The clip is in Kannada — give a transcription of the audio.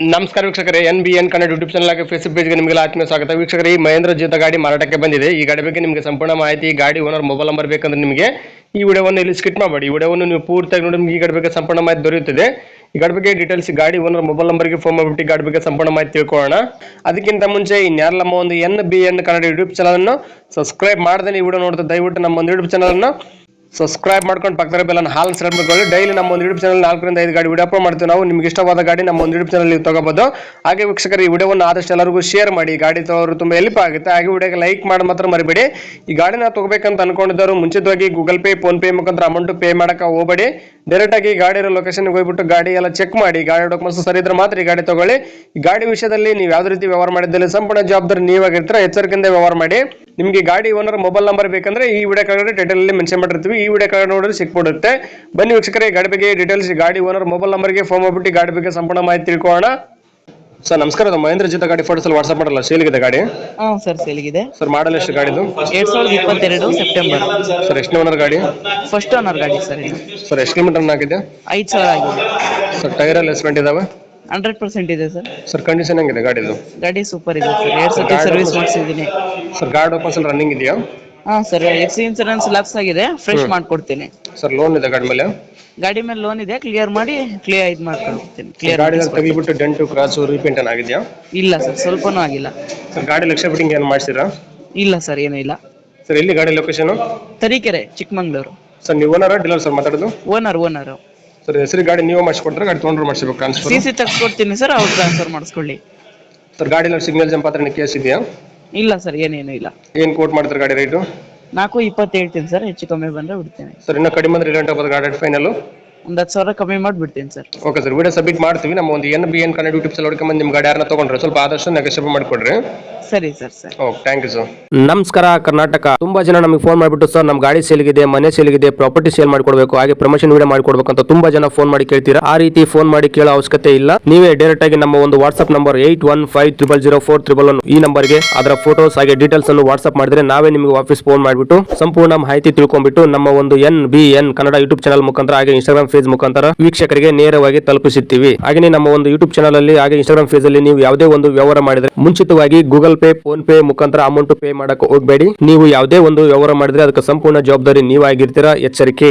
ನಮಸ್ಕಾರ ವೀಕ್ಷಕರೇ N B N Kannada YouTube channel ಆಗಿ ಫೇಸ್ಬುಕ್ ಪೇಜ್ಗೆ ನಿಮಗೆಲ್ಲ ಆತ್ಮೀಯ ಸ್ವಾಗತ. ವೀಕ್ಷಕರೇ, ಈ ಮಹೇಂದ್ರ ಜೀತ ಗಾಡಿ ಮಾರಾಟಕ್ಕೆ ಬಂದಿದೆ. ಈ ಗಾಡಿ ಬಗ್ಗೆ ನಿಮಗೆ ಸಂಪೂರ್ಣ ಮಾಹಿತಿ ಈ ಗಾಡಿ ಓನರ್ ಮೊಬೈಲ್ ನಂಬರ್ ಬೇಕಂದ್ರೆ ನಿಮಗೆ ಈ ವಿಡಿಯೋವನ್ನು ಇಲ್ಲಿ ಸ್ಕಿಟ್ ಮಾಡಬೇಡಿ. ಈ ವಿಡಿಯೋವನ್ನು ನೀವು ಪೂರ್ತಿಯಾಗಿ ನೋಡಿ, ನಿಮಗೆ ಈ ಗಾಡಿ ಬಗ್ಗೆ ಸಂಪೂರ್ಣ ಮಾಹಿತಿ ದೊರೆಯುತ್ತದೆ. ಈ ಗಾಡಿ ಬಗ್ಗೆ ಡೀಟೇಲ್ಸ್ ಗಾಡಿ ಓನರ್ ಮೊಬೈಲ್ ನಂಬರ್ಗೆ ಫೋನ್ ಮಾಡಿಬಿಟ್ಟು ಗಾಡಿ ಬಗ್ಗೆ ಸಂಪೂರ್ಣ ಮಾಹಿತಿ ತಿಳ್ಕೊಳ್ಳೋಣ. ಅದಕ್ಕಿಂತ ಮುಂಚೆ ಇನ್ಯಾರಲ್ಲಮ್ಮ ಒಂದು N B N Kannada YouTube ಚಾನಲನ್ನು ಸಬ್ಸ್ಕ್ರೈಬ್ ಮಾಡದೆ ಈ ವಿಡಿಯೋ ನೋಡ್ತಾ ದಯವಿಟ್ಟು ನಮ್ಮ ಒಂದು ಯೂಟ್ಯೂಬ್ ಚಾನಲ್ ಅನ್ನು ಸಬ್ಸ್ಕ್ರೈಬ್ ಮಾಡ್ಕೊಂಡು ಪಕ್ಕದ ಬೆಲ್ಲ ಹಾಲ್ ಸೆಲೆಕ್ಟ್ ಮಾಡ್ಕೊಳ್ಳಿ. ಡೈಲಿ ನಮ್ಮ ಒಂದು ಯೂಟ್ಯೂಬ್ ಚಾನಲ್ ನಾಲ್ಕರಿಂದ ಐದು ಗಾಡಿ ವಿಡಿಯೋ ಅಪ್ಲೋಡ್ ಮಾಡ್ತೀವಿ. ನಾವು ನಿಮ್ಗೆ ಇಷ್ಟವಾದ ಗಾಡಿ ನಮ್ಮ ಒಂದು ಯೂಟ್ಯೂಬ್ ಚಾನಲ್ ನೀವು ತಗೋಬಹುದು ಹಾಗೆ ವೀಕ್ಷಕರು, ಈ ವಿಡಿಯೋವನ್ನು ಆದಷ್ಟು ಎಲ್ಲರಿಗೂ ಶೇರ್ ಮಾಡಿ. ಗಾಡಿ ತಗೋರು ತುಂಬ ಹೆಲ್ಪ್ ಆಗುತ್ತೆ. ಹಾಗೆ ವಿಡಿಯೋಗೆ ಲೈಕ್ ಮಾಡಿ ಮಾತ್ರ ಮರಿಬೇಡಿ. ಈ ಗಾಡಿನ ತಗೋಬೇಕಂತ ಅನ್ಕೊಂಡಿದ್ದವರು ಮುಂಚಿತವಾಗಿ ಗೂಗಲ್ ಪೇ ಫೋನ್ ಪೇ ಮುಖಾಂತರ ಅಮೌಂಟ್ ಪೇ ಮಾಡೋಕೆ ಹೋಗಬೇಡಿ. ಡೈರೆಕ್ಟ್ ಆಗಿ ಗಾಡಿ ಇರೋ ಲೊಕೇಶನ್ಗೆ ಹೋಗ್ಬಿಟ್ಟು ಗಾಡಿ ಎಲ್ಲ ಚೆಕ್ ಮಾಡಿ. ಗಾಡಿ ಡಾಕ್ಯುಮೆಂಟ್ಸ್ ಸರಿ ಇದ್ರೆ ಮಾತ್ರ ಈ ಗಾಡಿ ತಗೊಳ್ಳಿ. ಈ ಗಾಡಿ ವಿಷಯದಲ್ಲಿ ನೀವು ಯಾವುದೇ ರೀತಿ ವ್ಯವಹಾರ ಮಾಡಿದ್ದಲ್ಲಿ ಸಂಪೂರ್ಣ ಜವಾಬ್ದಾರಿ ನೀವಾಗಿರ್ತೀರ, ಎಚ್ಚರಿಕೆಯಿಂದ ವ್ಯವಹಾರ ಮಾಡಿ. ನಿಮಗೆ ಗಾಡಿ ಓನರ್ ಮೊಬೈಲ್ ನಂಬರ್ ಬೇಕಂದ್ರೆ ಈ ವಿಡಿಯೋ ಕೆಳಗಡೆ ಟೈಟಲ್ ಅಲ್ಲಿ ಮೆನ್ಷನ್ ಮಾಡಿರ್ತೀವಿ. ಈ ವಿಡಿಯೋ ಕೆಳಗಡೆ ನೋಡಿದ್ರೆ ಸಿಕ್ಬಿಡುತ್ತೆ. ಬನ್ನಿ ವೀಕ್ಷಕರೇ ಗಾಡಿ ಬಗ್ಗೆ ಡೀಟೇಲ್ಸ್ ಗಾಡಿ ಓನರ್ ಮೊಬೈಲ್ ನಂಬರ್ಗೆ ಫೋನ್ ಮಾಡಿಬಿಟ್ಟು ಗಾಡಿ ಬಗ್ಗೆ ಸಂಪೂರ್ಣ ಮಾಹಿತಿ ತಿಳ್ಕೊಳ್ಳೋಣ. ಸರ್ ನಮಸ್ಕಾರ. ಮಹೇಂದ್ರ ಜೊತೆ ಗಾಡಿ ಫೋಟೋಸ್ ಅಲ್ಲಿ ವಾಟ್ಸ್ಆಪ್ ಮಾಡಲ್ಲ ಇದೆ ಗಾಡಿ? ಆ ಸರ್ ಇದೆ ಸರ್ ಮಾಡಲ್ ಎಷ್ಟು ಗಾಡಿದು ಎರಡ್ ಸಾವಿರದ ಇಪ್ಪತ್ತೆರಡು ಸೆಪ್ಟೆಂಬರ್ ಸರ್ ಎಷ್ಟು ಓನರ್ ಗಾಡಿ? ಫಸ್ಟ್ ಓನರ್ ಗಾಡಿ ಸರ್ ಇದು. ಸರ್ ಎಷ್ಟು ಕಿಲೋಮೀಟರ್ ಆಗಿದೆ? ಐದು ಸಾವಿರ ಆಗಿದೆ. ಸರ್ ಟೈರ್ ಎಲ್ಲ ಎಸ್ಮೆಂಟ್ ಇದಾವೆ? ಹಂಡ್ರೆಡ್ ಪರ್ಸೆಂಟ್ ಇದೆ ಸರ್. ಸರ್ ಕಂಡೀಷನ್ ಹೆಂಗಿದೆ ಗಾಡಿದು? ಗಾಡಿ ಸೂಪರ್ ಇದೆ ಸರ್. ಎರಡು ಸತಿ ಸರ್ವಿಸ್ ಮಾಡಿಸಿದ್ದೀನಿ. ಸರ್ ಗಾಡಿ ಅಲ್ಲಿ ರನ್ನಿಂಗ್ ಇದೆಯಾ? ಹಾಂ sir F C insurance lapse ಆಗಿದೆ ಫ್ರೆಶ್ ಮಾಡ್ಕೊಡ್ತೀನಿ. ಸರ್ ಲೋನ್ ಇದೆ ಗಾಡಿ ಮೇಲೆ? ಗಾಡಿ ಮೇಲೆ ಲೋನ್ ಇದೆ. ಕ್ಲಿಯರ್ ಮಾಡಿ ಕ್ಲಿಯರ್ ಇದು ಮಾಡ್ಕೊಡ್ತೀನಿ. ಕ್ಲಿಯರ್ ಗಾಡಿ ತಗ್ಲಿಬಿಟ್ಟು ಡೆಂಟು ಕ್ರಾಸು ರೀಪೇಂಟ್ ಆಗಿದೆಯಾ? ಇಲ್ಲ ಸರ್ ಸ್ವಲ್ಪನೂ ಆಗಿಲ್ಲ. ಸರ್ ಗಾಡಿ ಲಕ್ಷ ಫಿಟ್ಟಿಂಗ್ ಏನು ಮಾಡಿಸಿರಾ ಇಲ್ಲ ಸರ್ ಏನೂ ಇಲ್ಲ. ಸರ್ ಎಲ್ಲಿ ಗಾಡಿ ಲೊಕೇಶನ್ ತರೀಕೆರೆ ಚಿಕ್ಕಮಂಗ್ಳೂರು. ಸರ್ ನೀವು ಓನರ್ ಡೀಲರ್ ಸರ್ ಮಾತಾಡೋದು? ಓನರ್ ಓನರು ಸರ್ ಹೆಸರು ಗಾಡಿ ನೀವು ಮಾಡಿಸ್ಕೊಡ್ತಾರೆ ಗಾಡಿ ತೊಗೊಂಡ್ರು ಮಾಡಿಸ್ಬೇಕು ಟ್ರಾನ್ಸ್ಫರ್ ಸಿ ಸಿ ಕೊಡ್ತೀನಿ ಸರ್ ಅವ್ರು ಟ್ರಾನ್ಸ್ಫರ್ ಮಾಡಿಸ್ಕೊಳ್ಳಿ. ಸರ್ ಗಾಡಿ ಸಿಗ್ನಲ್ ಜಂಪ್ ಹತ್ರ ಕೇಸ್ ಇದೆಯಾ? ಇಲ್ಲ ಸರ್ ಏನೇನು ಇಲ್ಲ. ಏನು ಕೋಟ್ ಮಾಡ್ತಾರೆ ಗಾಡಿ ರೇಟು ನಾಲ್ಕು ಇಪ್ಪತ್ತು ಹೇಳ್ತೀನಿ ಸರ್ ಹೆಚ್ಚು ಕಮ್ಮಿ ಬಂದರೆ ಬಿಡ್ತೀನಿ. ಸರ್ ಇನ್ನೂ ಕಡಿಮೆ ಅಂದ್ರೆ ರಿಲೆಂಟ್ ಗಾಡಿ ಫೈನಲ್ ಒಂದು ಹತ್ತು ಸಾವಿರ ಕಮ್ಮಿ ಮಾಡಿಬಿಡ್ತೀನಿ sir. Okay sir video submit ಮಾಡ್ತೀವಿ. ನಮ್ಮ ಒಂದು N B N Kannada YouTube ಸಲ ಹುಡ್ಕೊಂಬಂದು ನಿಮ್ಮ ಗಾಡಿ ಯಾರನ್ನ ತೊಗೊಂಡ್ರೆ ಸ್ವಲ್ಪ ಆದಷ್ಟು ನೆಗೋಷಿಯೇಟ್ ಮಾಡಿಕೊಡ್ರಿ. ಸರಿ sir sir. Okay thank you sir ನಮಸ್ಕಾರ ಕರ್ನಾಟಕ. ತುಂಬಾ ಜನ ನಮಗೆ ಫೋನ್ ಮಾಡಿಬಿಟ್ಟು ಸರ್ ನಮ್ಮ ಗಾಡಿ ಸೇಲ್ಗಿದೆ ಮನೆ ಸೇಲ್ಗಿದೆ ಪ್ರಾಪರ್ಟಿ ಸೇಲ್ ಮಾಡ್ಕೊಡ್ಬೇಕು ಹಾಗೆ ಪ್ರಮೋಷನ್ ವಿಡಿಯೋ ಮಾಡ್ಕೊಡ್ಬೇಕು ಅಂತ ತುಂಬಾ ಜನ ಫೋನ್ ಮಾಡಿ ಕೇಳ್ತೀರಾ? ಆ ರೀತಿ ಫೋನ್ ಮಾಡಿ ಕೇಳೋ ಅವಶ್ಯಕತೆ ಇಲ್ಲ. ನೀವೇ ಡೈರೆಕ್ಟ್ ಆಗಿ ನಮ್ಮ ಒಂದು WhatsApp number eight one five triple zero four triple one ಈ ನಂಬರ್ಗೆ ಅದರ ಫೋಟೋಸ್ ಹಾಗೆ ಡೀಟೇಲ್ಸ್ ಅನ್ನು ವಾಟ್ಸ್ಆಪ್ ಮಾಡಿದ್ರೆ ನಾವೇ ನಿಮಗೆ ವಾಪಸ್ ಫೋನ್ ಮಾಡಿಬಿಟ್ಟು ಸಂಪೂರ್ಣ ಮಾಹಿತಿ ತಿಳ್ಕೊಂಡ್ಬಿಟ್ಟು ನಮ್ಮ ಒಂದು N B N Kannada YouTube channel ಮುಖಾಂತರ ಹಾಗೆ ಇನ್ಸ್ಟಾಗ್ರಾಮ್ ಫೇಸ್ ಮುಖಾಂತರ ವೀಕ್ಷಕರಿಗೆ ನೇರವಾಗಿ ತಲುಪಿಸುತ್ತೀವಿ. ಹಾಗೆ ನಮ್ಮ ಒಂದು ಯೂಟ್ಯೂಬ್ ಚಾನಲ್ ಅಲ್ಲಿ, ಹಾಗೆ ಇನ್ಸ್ಟಾಗ್ರಾಮ್ ಫೇಸ್ ಅಲ್ಲಿ ನೀವು ಯಾವುದೇ ಒಂದು ವ್ಯವಹಾರ ಮಾಡಿದ್ರೆ ಮುಂಚಿತವಾಗಿ ಗೂಗಲ್ ಪೇ ಫೋನ್ ಪೇ ಮುಖಾಂತರ ಅಮೌಂಟ್ ಪೇ ಮಾಡಕ್ಕೆ ಹೋಗಬೇಡಿ. ನೀವು ಯಾವುದೇ ಒಂದು ವ್ಯವಹಾರ ಮಾಡಿದ್ರೆ ಅದಕ್ಕೆ ಸಂಪೂರ್ಣ ಜವಾಬ್ದಾರಿ ನೀವಾಗಿರ್ತೀರಾ? ಎಚ್ಚರಿಕೆ.